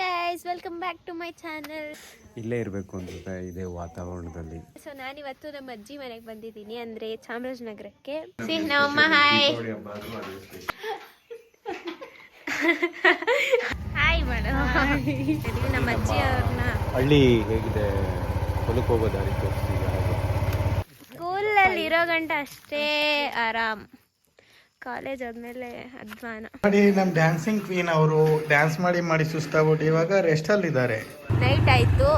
Guys welcome back to my channel ಇಲ್ಲೇ ಇರಬೇಕು ಅಂತ ಇದೆ ವಾತಾವರಣದಲ್ಲಿ. ಸೊ ನಾನಿವತ್ತು ನಮ್ಮ ಅಜ್ಜಿ ಮನೆಗೆ ಬಂದಿದ್ದೀನಿ ಅಂದ್ರೆ ಚಾಮರಾಜನಗರಕ್ಕೆ. ಸಿ ನಮ್ಮಮ್ಮ ಹಾಯ್ ಹಾಯ್ ಮೇಡಮ್ ನಮ್ಮ ಅಜ್ಜಿ ಅವ್ರನ್ನ ಹಳ್ಳಿ ಹೇಗಿದೆ? ಹೊಲಕ್ಕೆ ಹೋಗೋ ದಾರಿ ಸ್ಕೂಲಲ್ಲಿ ಇರೋ ಗಂಟ ಅಷ್ಟೇ ಆರಾಮ್. ಕಾಲೇಜ್ ಆದಮೇಲೆ ಅಧ್ವಾನ. ಮಾಡಿ ನಮ್ಮ ಡ್ಯಾನ್ಸಿಂಗ್ ಕ್ವೀನ್ ಅವರು ಡ್ಯಾನ್ಸ್ ಮಾಡಿ ಮಾಡಿ ಸುಸ್ತಾಗ್ಬಿಟ್ಟು ಇವಾಗ ರೆಸ್ಟ್ ಅಲ್ಲಿ ಇದ್ದಾರೆ ನೈಟ್ ಆಯ್ತು.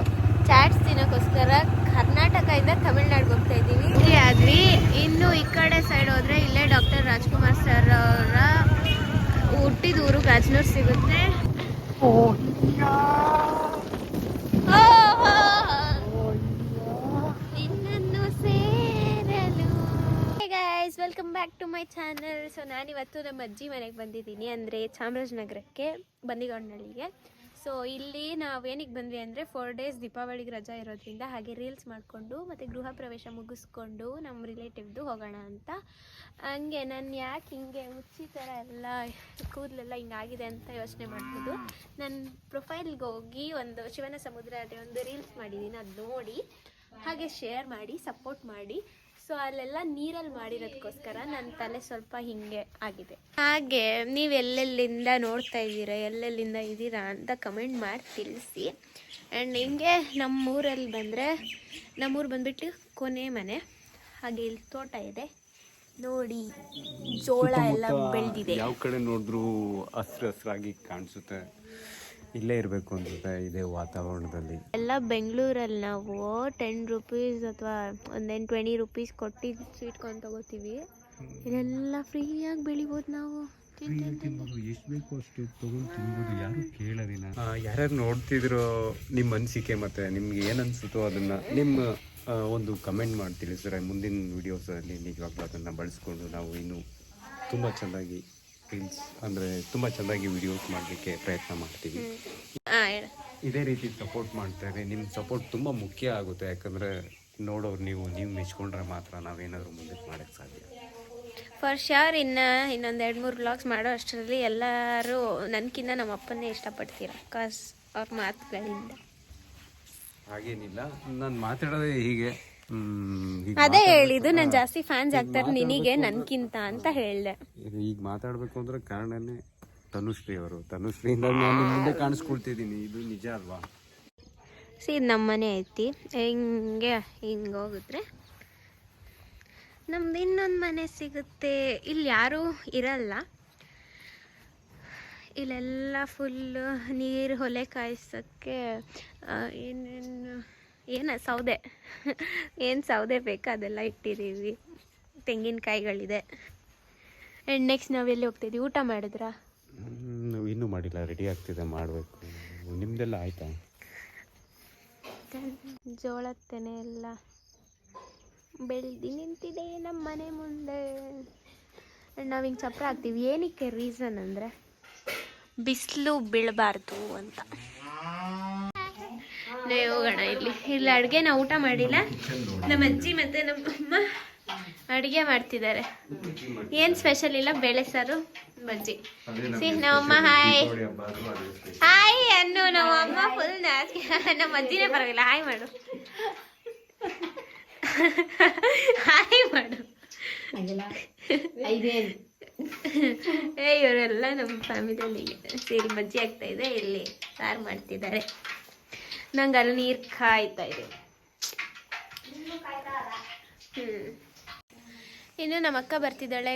ಚಾಟ್ಸ್ ತಿನ್ನೋಕ್ಕೋಸ್ಕರ ಕರ್ನಾಟಕದಿಂದ ತಮಿಳ್ನಾಡಿಗೆ ಹೋಗ್ತಾ ಇದ್ದೀವಿ ಇಲ್ಲಿ ಆದ್ವಿ. ಇನ್ನು ಈ ಕಡೆ ಸೈಡ್ ಹೋದ್ರೆ ಇಲ್ಲೇ ಡಾಕ್ಟರ್ ರಾಜ್ಕುಮಾರ್ ಸರ್ ಅವರ ಹುಟ್ಟಿದ ಊರು ಗಾಜನೂರ್ ಸಿಗುತ್ತೆ. ನಿನ್ನನ್ನು welcome back to my channel so ನಾನಿವತ್ತು ನಮ್ಮ ಅಜ್ಜಿ ಮನೆಗೆ ಬಂದಿದ್ದೀನಿ. ಅಂದರೆ ಚಾಮರಾಜನಗರಕ್ಕೆ ಬಂದಿಗೊಂಡಳ್ಳಿಗೆ ಸೊ ಇಲ್ಲಿ ನಾವು ಏನಕ್ಕೆ ಬಂದ್ವಿ ಅಂದರೆ ಫೋರ್ ಡೇಸ್ ದೀಪಾವಳಿಗೆ ರಜಾ ಇರೋದ್ರಿಂದ ಹಾಗೆ ರೀಲ್ಸ್ ಮಾಡಿಕೊಂಡು ಮತ್ತು ಗೃಹ ಪ್ರವೇಶ ಮುಗಿಸ್ಕೊಂಡು ನಮ್ಮ ರಿಲೇಟಿವ್ದು ಹೋಗೋಣ ಅಂತ. ಹಂಗೆ ನಾನು ಯಾಕೆ ಹಿಂಗೆ ಹುಚ್ಚಿ ಥರ ಎಲ್ಲ ಕೂದಲೆಲ್ಲ ಹಿಂಗಾಗಿದೆ ಅಂತ ಯೋಚನೆ ಮಾಡ್ಬೋದು ನನ್ನ ಪ್ರೊಫೈಲ್ಗೆ ಹೋಗಿ ಒಂದು ಶಿವನ ಸಮುದ್ರ ಅದೇ ಒಂದು ರೀಲ್ಸ್ ಮಾಡಿದ್ದೀನಿ ಅದು ನೋಡಿ ಹಾಗೆ ಶೇರ್ ಮಾಡಿ ಸಪೋರ್ಟ್ ಮಾಡಿ. ಸೊ ಅಲ್ಲೆಲ್ಲ ನೀರಲ್ಲಿ ಮಾಡಿರೋದಕ್ಕೋಸ್ಕರ ನನ್ನ ತಲೆ ಸ್ವಲ್ಪ ಹಿಂಗೆ ಆಗಿದೆ. ಹಾಗೆ ನೀವು ಎಲ್ಲೆಲ್ಲಿಂದ ನೋಡ್ತಾ ಇದ್ದೀರಾ ಎಲ್ಲೆಲ್ಲಿಂದ ಇದ್ದೀರಾ ಅಂತ ಕಮೆಂಟ್ ಮಾಡಿ ತಿಳಿಸಿ. ಆ್ಯಂಡ್ ಹಿಂಗೆ ನಮ್ಮೂರಲ್ಲಿ ಬಂದರೆ ನಮ್ಮೂರು ಬಂದುಬಿಟ್ಟು ಕೊನೆ ಮನೆ. ಹಾಗೆ ಇಲ್ಲಿ ತೋಟ ಇದೆ. ನೋಡಿ ಜೋಳ ಎಲ್ಲ ಬೆಳೆದಿದೆ. ಯಾವ ಕಡೆ ನೋಡಿದ್ರು ಹಸ್ರು ಹಸ್ರಾಗಿ ಕಾಣಿಸುತ್ತೆ. ಇಲ್ಲೇ ಇರಬೇಕು ಅನ್ಸುತ್ತೆ ಇದೇ ವಾತಾವರಣದಲ್ಲಿ. ಎಲ್ಲ ಬೆಂಗಳೂರಲ್ಲಿ ನಾವು ಟೆನ್ ರುಪೀಸ್ ಅಥವಾ ಒಂದೇನು ಟ್ವೆಂಟಿ ರುಪೀಸ್ ಕೊಟ್ಟು ಸ್ವೀಟ್ ಕಾರ್ನ್ ತಗೋತೀವಿ. ಇದೆಲ್ಲ ಫ್ರೀಯಾಗಿ ಬೆಳಿಬೋದು ನಾವು. ಎಷ್ಟು ಬೇಕು ಅಷ್ಟು ತಗೊಂಡು ತಿನ್ಬೋದು. ಯಾರು ಕೇಳೋದಿಲ್ಲ. ಯಾರ್ಯಾರು ನೋಡ್ತಿದ್ರು ನಿಮ್ಮ ಅನಿಸಿಕೆ ಮತ್ತೆ ನಿಮ್ಗೆ ಏನು ಅನ್ಸುತ್ತೋ ಅದನ್ನ ನಿಮ್ಮ ಒಂದು ಕಮೆಂಟ್ ಮಾಡಿ ತಿಳಿಸಿದ್ರೆ ಮುಂದಿನ ವೀಡಿಯೋಸಲ್ಲಿ ನಿಜವಾಗ್ಲೂ ಅದನ್ನು ಬಳಸ್ಕೊಂಡು ನಾವು ಇನ್ನೂ ತುಂಬ ಚೆನ್ನಾಗಿ ರೀಲ್ಸ್ ಅಂದರೆ ತುಂಬ ಚೆನ್ನಾಗಿ ವಿಡಿಯೋಸ್ ಮಾಡಲಿಕ್ಕೆ ಪ್ರಯತ್ನ ಮಾಡ್ತೀವಿ. ಇದೇ ರೀತಿ ಸಪೋರ್ಟ್ ಮಾಡ್ತಾರೆ. ನಿಮ್ಮ ಸಪೋರ್ಟ್ ತುಂಬ ಮುಖ್ಯ ಆಗುತ್ತೆ. ಯಾಕಂದರೆ ನೋಡೋರು ನೀವು ನೀವು ಮೆಚ್ಕೊಂಡ್ರೆ ಮಾತ್ರ ನಾವೇನಾದರೂ ಮುಂದಕ್ಕೆ ಮಾಡೋಕ್ಕೆ ಸಾಧ್ಯ. ಫಾರ್ ಶ್ಯೂರ್ ಇನ್ನು ಇನ್ನೊಂದು ಎರಡು ಮೂರು ಬ್ಲಾಗ್ಸ್ ಮಾಡೋ ಅಷ್ಟರಲ್ಲಿ ಎಲ್ಲರೂ ನನಗಿನ್ನ ನಮ್ಮ ಅಪ್ಪನ್ನೇ ಇಷ್ಟಪಡ್ತೀರ? ಕಾಸ್ ಅವ್ರ ಮಾತುಗಳಿಂದ. ಹಾಗೇನಿಲ್ಲ. ನಾನು ಮಾತಾಡೋದೇ ಹೀಗ್. ಅದೇ ಹೇಳಿದ್ದು ನಾನು ಜಾಸ್ತಿ ಫ್ಯಾನ್ಸ್ ಆಗ್ತಾರೆ ನಿನಗೆ ನನ್ಕಿಂತ ಅಂತ ಹೇಳ್ದೆ. ಈಗ ಮಾತಾಡಬೇಕು ಅಂದ್ರೆ ಕಾರಣನೇ ತನುಶ್ರೀ ಅವರು ತನುಶ್ರೀಯಿಂದ ನಾನು ಮುಂದೆ ಕಾಣಿಸ್ಕೊಳ್ತಿದ್ದೀನಿ. ಇದು ನಿಜ ಅಲ್ವಾ? ಸಿ ಇದು ನಮ್ಮ ಮನೆ ಐತಿ. ಹಿಂಗೆ ಹಿಂಗೆ ಹೋಗಿದ್ರೆ ನಮ್ದು ಇನ್ನೊಂದು ಮನೆ ಸಿಗುತ್ತೆ. ಇಲ್ಲಿ ಯಾರೂ ಇರಲ್ಲ. ಇಲ್ಲೆಲ್ಲ ಫುಲ್ಲು ನೀರು ಹೊಲೆ ಕಾಯಿಸೋಕ್ಕೆ ಏನೇನು ಏನು ಸೌದೆ? ಏನು ಸೌದೆ ಬೇಕು ಅದೆಲ್ಲ ಇಟ್ಟಿದ್ದೀವಿ. ತೆಂಗಿನಕಾಯಿಗಳಿದೆ. ಆ್ಯಂಡ್ ನೆಕ್ಸ್ಟ್ ನಾವೆಲ್ಲಿ ಹೋಗ್ತಿದ್ವಿ? ಊಟ ಮಾಡಿದ್ರಾ? ನಾವು ಇನ್ನೂ ಮಾಡಿಲ್ಲ. ರೆಡಿ ಆಗ್ತಿದೆ ಮಾಡಬೇಕು. ನಿಮ್ದೆಲ್ಲ ಆಯ್ತಾ? ಜೋಳದ ತೆನೆ ಎಲ್ಲ ಬೆಳೆದು ನಿಂತಿದೆ ನಮ್ಮ ಮನೆ ಮುಂದೆ. ನಾವು ಹಿಂಗೆ ಚಪ್ರ ಹಾಕ್ತೀವಿ. ಏನಕ್ಕೆ ರೀಸನ್ ಅಂದರೆ? ಬಿಸಿಲು ಬೀಳಬಾರ್ದು ಅಂತ. ನಾವು ಹೋಗೋಣ ಇಲ್ಲಿ. ಇಲ್ಲಿ ಅಡುಗೆ ನಾವು ಊಟ ಮಾಡಿಲ್ಲ. ನಮ್ಮ ಅಜ್ಜಿ ಮತ್ತು ನಮ್ಮ ಅಮ್ಮ ಅಡುಗೆ ಮಾಡ್ತಿದ್ದಾರೆ. ಏನು ಸ್ಪೆಷಲ್ ಇಲ್ಲ ಬೇಳೆ ಸಾರು ಬಜ್ಜಿ. ಸಿ ನಮ್ಮಮ್ಮ ಹಾಯ್. ಹಾಯ್ ಅನ್ನು ನಮ್ಮ ಅಮ್ಮ ಫುಲ್ ನಾಚಿಕೆ ನಮ್ಮ ಅಜ್ಜಿನೇ ಪರವಾಗಿಲ್ಲ ಹಾಯ್ ಮಾಡು. ಹಾಯ್ ಮಾಡು. ಏ ಇವರೆಲ್ಲ ನಮ್ಮ ಫ್ಯಾಮಿಲಿಯಲ್ಲಿ ಸೇರಿ ಮಜ್ಜಿ ಆಗ್ತಾ ಇದೆ ಇಲ್ಲಿ ಸಾರು ಮಾಡ್ತಿದ್ದಾರೆ. ನಂಗೆ ಅಲ್ಲಿ ನೀರು ಕಾಯ್ತಾ ಇದೆ ಹ್ಮ್. ಇನ್ನು ನಮ್ಮ ಅಕ್ಕ ಬರ್ತಿದ್ದಾಳೆ.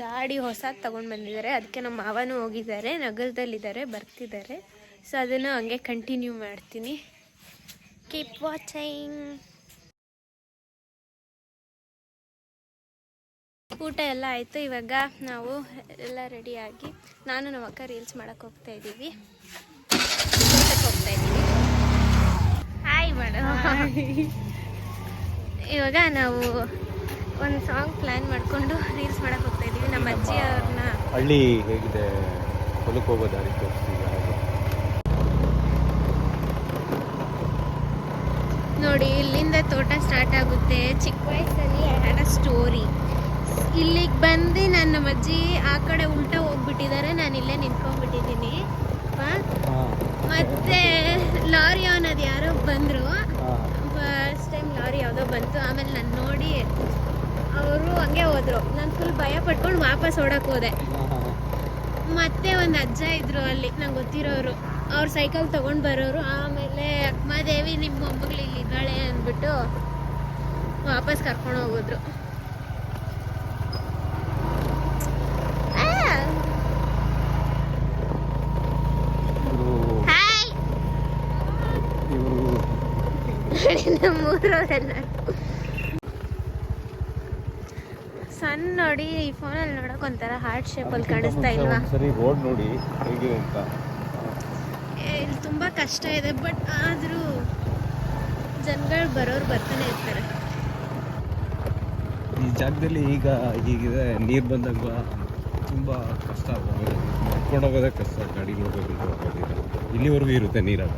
ಗಾಡಿ ಹೊಸದು ತಗೊಂಡು ಬಂದಿದ್ದಾರೆ. ಅದಕ್ಕೆ ನಮ್ಮ ಮಾವನೂ ಹೋಗಿದ್ದಾರೆ. ನಗರದಲ್ಲಿದ್ದಾರೆ ಬರ್ತಿದ್ದಾರೆ. ಸೊ ಅದನ್ನು ಹಂಗೆ ಕಂಟಿನ್ಯೂ ಮಾಡ್ತೀನಿ. ಕೀಪ್ ವಾಚಿಂಗ್ ಊಟ ಎಲ್ಲ ಆಯಿತು. ಇವಾಗ ನಾವು ಎಲ್ಲ ರೆಡಿಯಾಗಿ ನಾನು ನಮ್ಮ ಅಕ್ಕ ರೀಲ್ಸ್ ಮಾಡೋಕ್ಕೆ ಹೋಗ್ತಾ ಇದ್ದೀವಿ ಕೆಲ್ಸಕ್ಕೆ ಹೋಗ್ತಾ ಇದ್ದೀವಿ ಹಾಯ್ ಮೇಡಮ್ ಇವಾಗ ನಾವು ಒಂದು ಸಾಂಗ್ ಪ್ಲ್ಯಾನ್ ಮಾಡಿಕೊಂಡು ರೀಲ್ಸ್ ಮಾಡಕ್ಕೆ ಹೋಗ್ತಾ ಇದ್ದೀವಿ ನಮ್ಮ ಅಜ್ಜಿ ಅವ್ರನ್ನ ಹಳ್ಳಿ ಹೇಗಿದೆ? ಹೊಲಕ್ಕೆ ಹೋಗೋ ದಾರಿ ನೋಡಿ ಇಲ್ಲಿಂದ ತೋಟ ಸ್ಟಾರ್ಟ್ ಆಗುತ್ತೆ. ಚಿಕ್ಕ ವಯಸ್ಸಲ್ಲಿ ಅ ಸ್ಟೋರಿ ಇಲ್ಲಿಗೆ ಬಂದು ನನ್ನ ನಮ್ಮ ಅಜ್ಜಿ ಆ ಕಡೆ ಉಲ್ಟಾ ಹೋಗ್ಬಿಟ್ಟಿದ್ದಾರೆ. ನಾನು ಇಲ್ಲೇ ನಿಂತ್ಕೊಂಡ್ಬಿಟ್ಟಿದ್ದೀನಿ. ಸ್ವಲ್ಪ ಮತ್ತೆ ಲಾರಿ ಅವನದು ಯಾರೋ ಬಂದರು. ಫಸ್ಟ್ ಟೈಮ್ ಲಾರಿ ಯಾವುದೋ ಬಂತು. ಆಮೇಲೆ ನಾನು ನೋಡಿ ಅವರು ಹಂಗೆ ಹೋದ್ರು. ನಾನು ಫುಲ್ ಭಯ ಪಟ್ಕೊಂಡು ವಾಪಸ್ ಓಡಕ್ಕೆ ಹೋದೆ. ಮತ್ತೆ ಒಂದು ಅಜ್ಜ ಇದ್ರು ಅಲ್ಲಿ ನಂಗೆ ಗೊತ್ತಿರೋರು. ಅವ್ರು ಸೈಕಲ್ ತಗೊಂಡು ಬರೋರು. ಆಮೇಲೆ ಅಕ್ಕಮಾದೇವಿ ನಿಮ್ಮ ಮೊಮ್ಮಗಳು ಇಲ್ಲಿ ಇದ್ದಾಳೆ ಅಂದ್ಬಿಟ್ಟು ವಾಪಸ್ ಕರ್ಕೊಂಡು ಹೋಗಿದ್ರು ಆ, ಹಾಯ್ ನಮ್ಮೂರವರೆಲ್ಲ. ಸಣ್ಣ ನೋಡಿ ಈ ಫೋನಲ್ಲಿ ನೋಡಕ್ ಒಂಥರ ಹಾರ್ಟ್ ಶೇಪಲ್ಲಿ ಕಾಣಿಸ್ತಾ ಇಲ್ವಾ? ಸರಿ ರೋಡ್ ನೋಡಿ ಹೇಗಿದೆ ಅಂತ. ಏ, ಇಲ್ಲಿ ತುಂಬಾ ಕಷ್ಟ ಇದೆ ಬಟ್ ಆದರೂ ಜನಗಳು ಬರೋರು ಬರ್ತಾನೆ ಇರ್ತಾರೆ. ಈ ಜಾಗದಲ್ಲಿ ಈಗ ಹೀಗಿದೆ ನೀರು ಬಂದಾಗ ತುಂಬ ಕಷ್ಟ ಆಗೋದು ಹೋಗೋದೇ ಕಷ್ಟ ಗಾಡಿ ಹೋಗೋದಿಲ್ಲ. ಇಲ್ಲಿವರೆಗೂ ಇರುತ್ತೆ ನೀರಾಗ.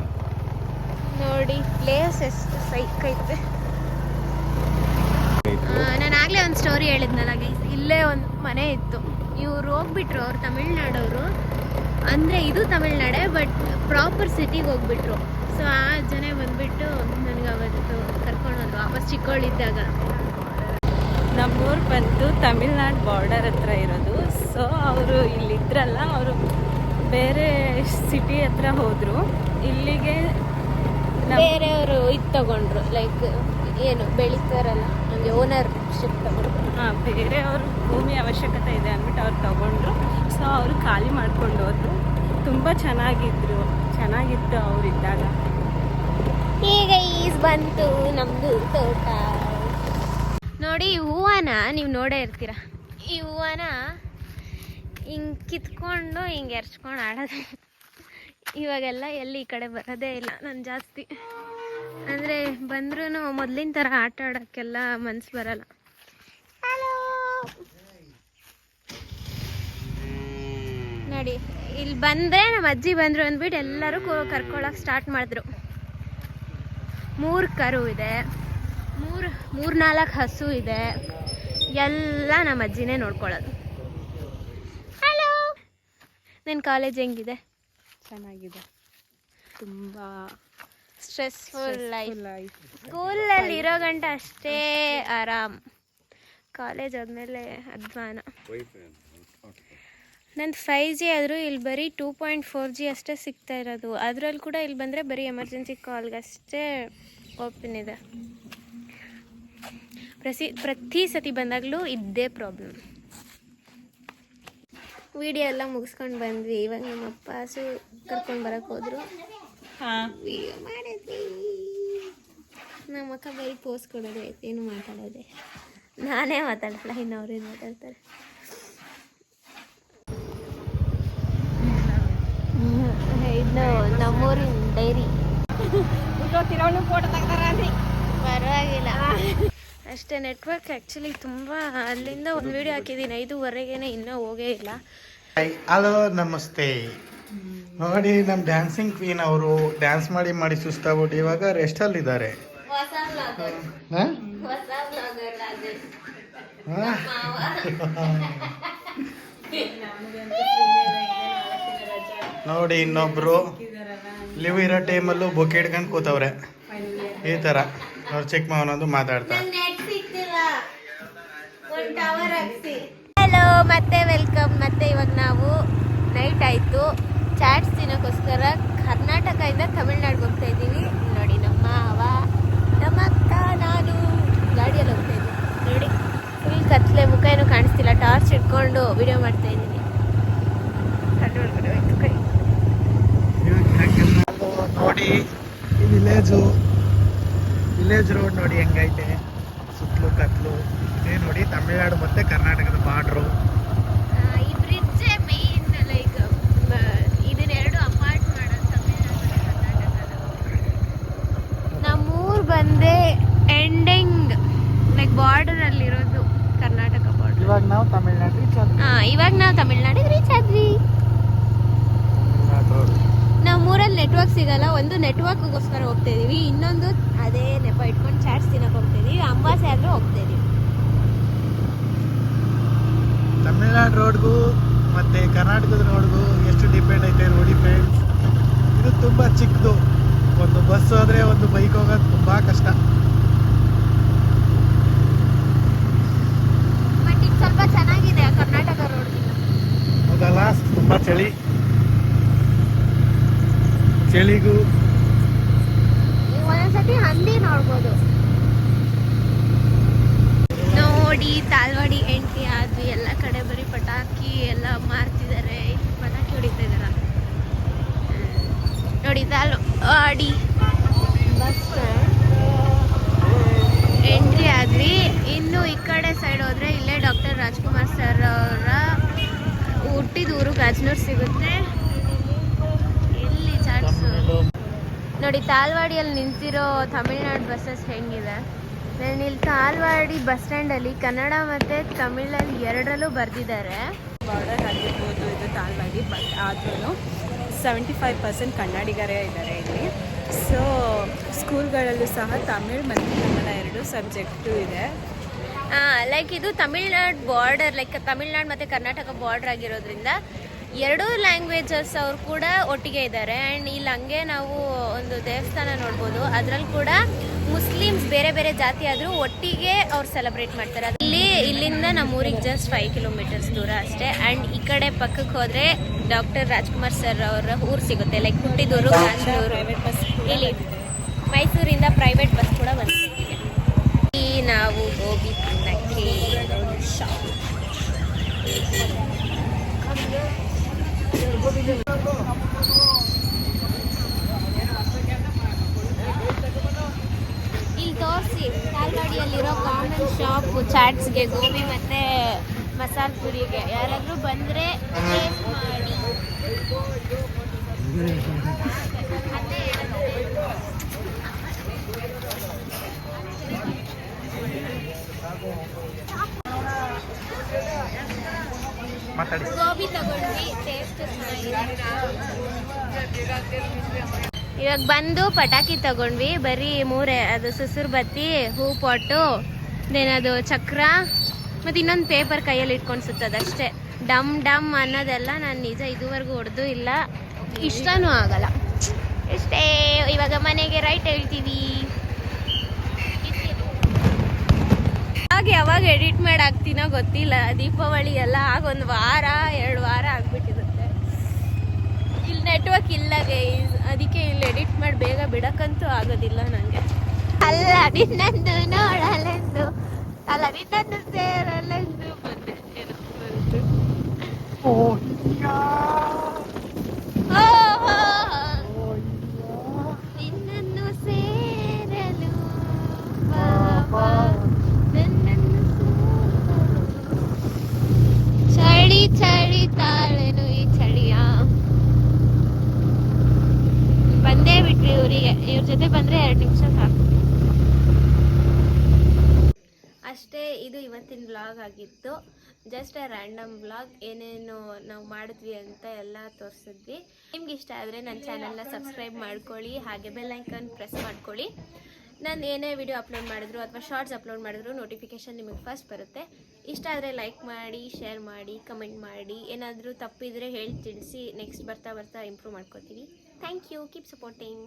ನೋಡಿ ಪ್ಲೇಸ್ ಎಷ್ಟು ಸೈಕ್ ಐತೆ ನಾನು ಆಗಲೇ ಒಂದು ಸ್ಟೋರಿ ಹೇಳಿದ್ನಲ್ಲ ಗೈಸ್ ಇಲ್ಲೇ ಒಂದು ಮನೆ ಇತ್ತು. ಇವ್ರು ಹೋಗ್ಬಿಟ್ರು ಅವ್ರು ತಮಿಳ್ನಾಡವರು. ಅಂದರೆ ಇದು ತಮಿಳ್ನಾಡೆ ಬಟ್ ಪ್ರಾಪರ್ ಸಿಟಿಗೆ ಹೋಗ್ಬಿಟ್ರು. ಸೊ ಆ ಜನ ಬಂದ್ಬಿಟ್ಟು ನನಗೆ ಅವತ್ತು ಕರ್ಕೊಂಡು ಹೋದ್ರು ವಾಪಸ್ ಚಿಕ್ಕವಳಿದ್ದಾಗ ನಮ್ಮೂರು ಬಂದು ತಮಿಳ್ನಾಡು ಬಾರ್ಡರ್ ಹತ್ರ ಇರೋದು. ಸೊ ಅವರು ಇಲ್ಲಿದ್ರಲ್ಲ ಅವರು ಬೇರೆ ಸಿಟಿ ಹತ್ರ ಹೋದರು. ಇಲ್ಲಿಗೆ ಬೇರೆಯವರು ಇದು ತಗೊಂಡ್ರು ಲೈಕ್ ಏನು ಬೆಳೀತಾರಲ್ಲ ನಮಗೆ ಓನರ್ಶಿಪ್ ತಗೊಂಡ್ರು. ಹಾಂ ಬೇರೆಯವರು ಭೂಮಿ ಅವಶ್ಯಕತೆ ಇದೆ ಅಂದ್ಬಿಟ್ಟು ಅವ್ರು ತಗೊಂಡ್ರು. ಸೊ ಅವರು ಖಾಲಿ ಮಾಡ್ಕೊಂಡು ಹೋದ್ರು. ತುಂಬ ಚೆನ್ನಾಗಿದ್ರು ಚೆನ್ನಾಗಿತ್ತು ಅವರಿದ್ದಾಗ ಈಗ ಈಸ್ ಬಂತು ನಮ್ದು ತೋಟ. ನೋಡಿ ಈ ಹೂವನ ನೀವು ನೋಡೇ ಇರ್ತೀರ? ಈ ಹೂವನ ಹಿಂಗೆ ಕಿತ್ಕೊಂಡು ಹಿಂಗೆ ಎರ್ಚ್ಕೊಂಡು ಆಡೋದು. ಇವಾಗೆಲ್ಲ ಎಲ್ಲಿ ಈ ಕಡೆ ಬರೋದೇ ಇಲ್ಲ, ನಾನು ಜಾಸ್ತಿ. ಅಂದರೆ ಬಂದ್ರೂ ಮೊದಲಿನ ಥರ ಆಟ ಆಡೋಕ್ಕೆಲ್ಲ ಮನ್ಸು ಬರಲ್ಲ. ನೋಡಿ ಇಲ್ಲಿ ಬಂದರೆ ನಮ್ಮ ಅಜ್ಜಿ ಬಂದರು ಅಂದ್ಬಿಟ್ಟು ಎಲ್ಲರೂ ಕರ್ಕೊಳಕ್ಕೆ ಸ್ಟಾರ್ಟ್ ಮಾಡಿದ್ರು. ಮೂರು ಕರು ಇದೆ, ಮೂರು ಮೂರು ನಾಲ್ಕು ಹಸು ಇದೆ. ಎಲ್ಲ ನಮ್ಮ ಅಜ್ಜಿನೇ ನೋಡ್ಕೊಳ್ಳೋದು ಹಲೋ ನಿನ್ನ ಕಾಲೇಜ್ ಹೆಂಗಿದೆ? ಚೆನ್ನಾಗಿದೆ. ತುಂಬ ಸ್ಟ್ರೆಸ್ಫುಲ್ ಲೈಫ್ ಲೈಫ್ ಸ್ಕೂಲಲ್ಲಿ ಇರೋ ಗಂಟ ಅಷ್ಟೇ ಆರಾಮ್. ಕಾಲೇಜ್ ಆದಮೇಲೆ ಅಧ್ವಾನ. ನಂದು ಫೈವ್ ಜಿ ಆದರೂ ಇಲ್ಲಿ ಬರೀ ಟೂ ಪಾಯಿಂಟ್ ಫೋರ್ ಜಿ ಅಷ್ಟೇ ಸಿಗ್ತಾ ಇರೋದು. ಅದರಲ್ಲಿ ಕೂಡ ಇಲ್ಲಿ ಬಂದರೆ ಬರೀ ಎಮರ್ಜೆನ್ಸಿ ಕಾಲ್ಗಷ್ಟೇ ಓಪನ್ ಇದೆ. ಪ್ರಸಿ ಪ್ರತಿ ಸತಿ ಬಂದಾಗಲೂ ಇದ್ದೇ ಪ್ರಾಬ್ಲಮ್ ವಿಡಿಯೋ ಎಲ್ಲ ಮುಗಿಸ್ಕೊಂಡು ಬಂದ್ವಿ. ಇವಾಗ ನಮ್ಮ ಅಪ್ಪ ಹಸು ಕರ್ಕೊಂಡು ಬರಕ್ಕೆ ಹೋದ್ರು. ಹಾಂ. ವಿಡಿಯೋ ಮಾಡಿದ್ವಿ. ನಮ್ಮ ಅಕ್ಕ ಬರೀ ಪೋಸ್ ಕೊಡೋದೇ ಐತೆ ಏನು ಮಾತಾಡೋದೆ. ನಾನೇ ಮಾತಾಡಲ್ಲ ಇನ್ನು ಅವ್ರೇನು ಮಾತಾಡ್ತಾರೆ. ಇದು ನಮ್ಮೂರಿನ ಡೈರಿ. ಫೋಟೋ ಪರವಾಗಿಲ್ಲ. ಅಷ್ಟೇ ನೆಟ್ವರ್ಕ್ ಆ್ಯಕ್ಚುಲಿ ತುಂಬ ಅಲ್ಲಿಂದ ಒಂದು ವಿಡಿಯೋ ಹಾಕಿದ್ದೀನಿ ಐದುವರೆಗೇನೆ ಇನ್ನೂ ಹೋಗೇ ಇಲ್ಲ. ಹಲೋ ನಮಸ್ತೆ. ನೋಡಿ ನಮ್ಮ ಡ್ಯಾನ್ಸಿಂಗ್ ಕ್ವೀನ್ ಅವರು ಡ್ಯಾನ್ಸ್ ಮಾಡಿ ಮಾಡಿ ಸುಸ್ತಾಗ್ಬಿಟ್ಟು ಇವಾಗ ರೆಸ್ಟಲ್ಲಿದ್ದಾರೆ ನೋಡಿ ಇನ್ನೊಬ್ರು ಲಿವ್ ಇರೋ ಟೈಮಲ್ಲೂ ಬೊಕ್ಕೆ ಹಿಡ್ಕೊಂಡು ಕೂತವ್ರೆ. ಈ ಥರ ಅವ್ರು ಚಿಕ್ಕ ಮಾವನೊಂದು ಮಾತಾಡ್ತಾರೆ ನೆಟ್ ಸಿಗ್ತಿಲ್ಲ ಒಂದು ಟವರ್ ಹಾಕ್ಸಿ ಹಲೋ ಮತ್ತೆ ವೆಲ್ಕಮ್ ಮತ್ತೆ ಇವಾಗ ನಾವು ನೈಟ್ ಆಯಿತು. ಚಾಟ್ಸ್ ತಿನ್ನೋಕ್ಕೋಸ್ಕರ ಕರ್ನಾಟಕದಿಂದ ತಮಿಳ್ನಾಡಿಗೆ ಹೋಗ್ತಾ ಇದ್ದೀವಿ. ನೋಡಿ, ನಮ್ಮ ಅವ, ನಮ್ಮ ಅಕ್ಕ, ನಾನು ಗಾಡಿಯಲ್ಲಿ ಹೋಗ್ತಾ ಇದ್ದೀನಿ ನೋಡಿ ಫುಲ್ ಕತ್ಲೆ ಮುಖ ಏನು ಕಾಣಿಸ್ತಿಲ್ಲ. ಟಾರ್ಚ್ ಇಟ್ಕೊಂಡು ವಿಡಿಯೋ ಮಾಡ್ತಾ ಇದ್ದೀನಿ. ನೋಡಿ ವಿಲೇಜು ವಿಲೇಜ್ ರೋಡ್ ನೋಡಿ ಹೆಂಗೈತೆ. ಸುತ್ತಲೂ ಕತ್ಲು. ಇದೇ ನೋಡಿ ತಮಿಳ್ನಾಡು ಮತ್ತೆ ಕರ್ನಾಟಕದ ಬಾರ್ಡ್ರು. ಈ ಬ್ರಿಡ್ಜೇ ಮೇನ್ ಲೈಕ್ ಇದನ್ನೆರಡು ಅಪಾರ್ಟ್ ಮಾಡೋದು ತಮಿಳ್ನಾಡು ಕರ್ನಾಟಕದ ನಮ್ಮೂರು ಬಂದೆ ಎಂಡಿಂಗ್ ಲೈಕ್ ಬಾರ್ಡರ್ ಅಲ್ಲಿರೋದು ಕರ್ನಾಟಕ ಬಾರ್ಡರ್ ಇವಾಗ ನಾವು ತಮಿಳ್ನಾಡು ರೀಚ್ ಹಾ ಇವಾಗ ನಾವು ತಮಿಳ್ನಾಡಿಗೆ ರೀಚ್ ಆದ್ವಿ. ನಮ್ಮೂರಲ್ಲಿ ನೆಟ್ವರ್ಕ್ ಸಿಗಲ್ಲ ಒಂದು ನೆಟ್ವರ್ಕ್ಗೋಸ್ಕರ ಹೋಗ್ತಾ ಇದೀವಿ. ಇನ್ನೊಂದು ಅದೇ ನೆಪ ಇಟ್ಕೊಂಡು ಚಾಟ್ಸ್ ತಿನ್ನಕ್ಕೆ ಹೋಗ್ತಾ ಇದೀವಿ. ಅಂಬಾಸೆ ಆದ್ರೂ ಹೋಗ್ತಾ ಇದೀವಿ. ತಮಿಳ್ನಾಡು ರೋಡ್ಗೂ ಮತ್ತೆ ಕರ್ನಾಟಕದ ರೋಡ್ಗೂ ಎಷ್ಟು ಡಿಪೆಂಡ್ ಐತೆ ನೋಡಿ ಫ್ರೆಂಡ್ಸ್ ಇದು ತುಂಬ ಚಿಕ್ಕದು. ಒಂದು ಬಸ್ ಹೋದ್ರೆ ಒಂದು ಬೈಕ್ ಹೋಗೋದು ತುಂಬಾ ಕಷ್ಟ. ಸ್ವಲ್ಪ ಚೆನ್ನಾಗಿದೆ ಕರ್ನಾಟಕ ರೋಡ್. ಹೌದಲ್ಲ ತುಂಬಾ ಚಳಿ. ಚಳಿಗೂ ಒಂದೊಂದ್ಸತಿ ಹಂದಿ ನೋಡ್ಬೋದು. ನೋಡಿ ತಾಲ್ವಾಡಿ ಎಂಟ್ರಿ ಆದ್ವಿ ಎಲ್ಲ. ಬರೀ ಪಟಾಕಿ ಎಲ್ಲ ಮಾರ್ತಿದ್ದಾರೆ ಪಟಾಕಿ ಹೊಡಿತಾ ಇದಾರ? ನೋಡಿ ಆಡಿ. ಬಸ್ ಎಂಟ್ರಿ ಆದ್ವಿ. ಇನ್ನು ಈ ಕಡೆ ಸೈಡ್ ಹೋದ್ರೆ ಇಲ್ಲೇ ಡಾಕ್ಟರ್ ರಾಜ್ಕುಮಾರ್ ಸರ್ ಅವರ ಹುಟ್ಟಿದ ಊರು ಗಾಜನೂರ್ ಸಿಗುತ್ತೆ. ಇಲ್ಲಿ ಚಾಟ್ಸ್? ನೋಡಿ ತಾಲ್ವಾಡಿಯಲ್ಲಿ ನಿಂತಿರೋ ತಮಿಳ್ನಾಡು ಬಸ್ಸಸ್ ಹೆಂಗಿದೆ? ನಾನು ಇಲ್ಲಿ ತಾಲ್ವಾಡಿ ಬಸ್ ಸ್ಟ್ಯಾಂಡಲ್ಲಿ ಕನ್ನಡ ಮತ್ತು ತಮಿಳಲ್ಲಿ ಎರಡರಲ್ಲೂ ಬರೆದಿದ್ದಾರೆ. ಬಾರ್ಡರ್ ಆಗಿರ್ಬೋದು ಇದು ತಾಲ್ವಾಡಿ ಬಟ್ ಆದ್ರೂ ಸೆವೆಂಟಿ ಫೈವ್ ಪರ್ಸೆಂಟ್ ಕನ್ನಡಿಗರೇ ಇದ್ದಾರೆ ಇಲ್ಲಿ. ಸೊ ಸ್ಕೂಲ್ಗಳಲ್ಲೂ ಸಹ ತಮಿಳ್ ಮತ್ತು ಕನ್ನಡ ಎರಡು ಸಬ್ಜೆಕ್ಟು ಇದೆ. ಲೈಕ್ ಇದು ತಮಿಳ್ನಾಡು ಬಾರ್ಡರ್ ಲೈಕ್ ತಮಿಳ್ನಾಡು ಮತ್ತು ಕರ್ನಾಟಕ ಬಾರ್ಡರ್ ಆಗಿರೋದ್ರಿಂದ ಎರಡೂ ಲ್ಯಾಂಗ್ವೇಜಸ್ ಅವರು ಕೂಡ ಒಟ್ಟಿಗೆ ಇದ್ದಾರೆ. ಆ್ಯಂಡ್ ಇಲ್ಲಿ ಹಂಗೆ ನಾವು ಒಂದು ದೇವಸ್ಥಾನ ನೋಡ್ಬೋದು. ಅದರಲ್ಲಿ ಕೂಡ ಮುಸ್ಲಿಮ್ಸ್ ಬೇರೆ ಬೇರೆ ಜಾತಿ ಆದರೂ ಒಟ್ಟಿಗೆ ಅವ್ರು ಸೆಲೆಬ್ರೇಟ್ ಮಾಡ್ತಾರೆ. ಅಲ್ಲಿ ಇಲ್ಲಿಂದ ನಮ್ಮ ಊರಿಗೆ ಜಸ್ಟ್ ಫೈವ್ ಕಿಲೋಮೀಟರ್ಸ್ ದೂರ ಅಷ್ಟೇ. ಆ್ಯಂಡ್ ಈ ಕಡೆ ಪಕ್ಕಕ್ಕೆ ಹೋದರೆ ಡಾಕ್ಟರ್ ರಾಜ್ಕುಮಾರ್ ಸರ್ ಅವರ ಊರು ಸಿಗುತ್ತೆ. ಲೈಕ್ ಹುಟ್ಟಿದೂರು ಕಾಂಜೂರು ಇಲ್ಲಿ ಮೈಸೂರಿಂದ ಪ್ರೈವೇಟ್ ಬಸ್ ಕೂಡ ಬಂದಿದೆ. ಈ ನಾವು ಹೋಗಿ ತಿನ್ನಕ್ಕೆ. ಚಾಟ್ಸ್ಗೆ ಗೋಬಿ ಮತ್ತೆ ಮಸಾಲೆ ಪುರಿಗೆ. ಯಾರಾದರೂ ಬಂದರೆ ಟೇಸ್ಟ್ ಮಾಡಿ. ಗೋಬಿ ತಗೊಂಡ್ವಿ ಟೇಸ್ಟ್ ಇವಾಗ ಬಂದು ಪಟಾಕಿ ತಗೊಂಡ್ವಿ. ಬರೀ ಮೂರೇ ಅದು ಸುಸುರು ಬತ್ತಿ ಹೂ ಪಾಟು ದೆನ್ ಅದು ಚಕ್ರ ಮತ್ತು ಇನ್ನೊಂದು ಪೇಪರ್ ಕೈಯಲ್ಲಿ ಇಟ್ಕೊಂಡು ಸುತ್ತದಷ್ಟೇ ಡಮ್ ಡಮ್ ಅನ್ನೋದೆಲ್ಲ ನಾನು ನಿಜ ಇದುವರೆಗೂ ಹೊಡೆದು ಇಲ್ಲ. ಇಷ್ಟನೂ ಆಗಲ್ಲ. ಇಷ್ಟೇ, ಇವಾಗ ಮನೆಗೆ ರೈಟ್ ಹೇಳ್ತೀವಿ. ಹಾಗೆ ಯಾವಾಗ ಎಡಿಟ್ ಮಾಡಿ ಆಗ್ತೀನೋ ಗೊತ್ತಿಲ್ಲ. ದೀಪಾವಳಿ ಎಲ್ಲ ಆಗೊಂದು ವಾರ, ಎರಡು ವಾರ ಆಗ್ಬಿಟ್ಟಿರುತ್ತೆ. ಇಲ್ಲಿ ನೆಟ್ವರ್ಕ್ ಇಲ್ಲ ಗೈಸ್ ಅದಕ್ಕೆ ಇಲ್ಲಿ ಎಡಿಟ್ ಮಾಡಿ ಬೇಗ ಬಿಡಕ್ಕಂತೂ ಆಗೋದಿಲ್ಲ ನನಗೆ ಅಲ್ಲ ನಿನ್ನಂದು ನೋಡಲೆಂದು ಅಲ್ಲ ನಿನ್ನಂದು ಸೇರಲೆಂದು ಬಂದೆ ಏನೋ ಬಂತು. ಓ, ಓ, ಓ. ನಿನ್ನನ್ನು ಸೇರಲು ಬಾ, ಬಾ. ನನ್ನನ್ನು ಸೇರಲು. ಚಳಿ ಚಳಿ ತಾಳೆನು ಈ ಚಳಿಯ ಬಂದೇ ಬಿಟ್ರಿ ಇವರಿಗೆ ಇವ್ರ ಜೊತೆ ಬಂದ್ರೆ ಎರಡು ನಿಮಿಷ ಸಾಕು ಅಷ್ಟೇ ಇದು ಇವತ್ತಿನ ಬ್ಲಾಗ್ ಆಗಿತ್ತು. ಜಸ್ಟ್ ರ್ಯಾಂಡಮ್ ಬ್ಲಾಗ್ ಏನೇನು ನಾವು ಮಾಡಿದ್ವಿ ಅಂತ ಎಲ್ಲ ತೋರಿಸಿದ್ವಿ. ನಿಮ್ಗೆ ಇಷ್ಟ ಆದರೆ ನನ್ನ ಚಾನಲ್ನ ಸಬ್ಸ್ಕ್ರೈಬ್ ಮಾಡ್ಕೊಳ್ಳಿ, ಹಾಗೆ ಬೆಲ್ ಐಕನ್ ಪ್ರೆಸ್ ಮಾಡ್ಕೊಳ್ಳಿ. ನಾನು ಏನೇ ವಿಡಿಯೋ ಅಪ್ಲೋಡ್ ಮಾಡಿದ್ರು ಅಥವಾ ಶಾರ್ಟ್ಸ್ ಅಪ್ಲೋಡ್ ಮಾಡಿದ್ರು ನೋಟಿಫಿಕೇಶನ್ ನಿಮಗೆ ಫಸ್ಟ್ ಬರುತ್ತೆ. ಇಷ್ಟ ಆದರೆ ಲೈಕ್ ಮಾಡಿ ಶೇರ್ ಮಾಡಿ ಕಮೆಂಟ್ ಮಾಡಿ. ಏನಾದರೂ ತಪ್ಪಿದರೆ ಹೇಳಿ ತಿಳಿಸಿ ನೆಕ್ಸ್ಟ್ ಬರ್ತಾ ಬರ್ತಾ ಇಂಪ್ರೂವ್ ಮಾಡ್ಕೋತೀವಿ ಥ್ಯಾಂಕ್ ಯು ಕೀಪ್ ಸಪೋರ್ಟಿಂಗ್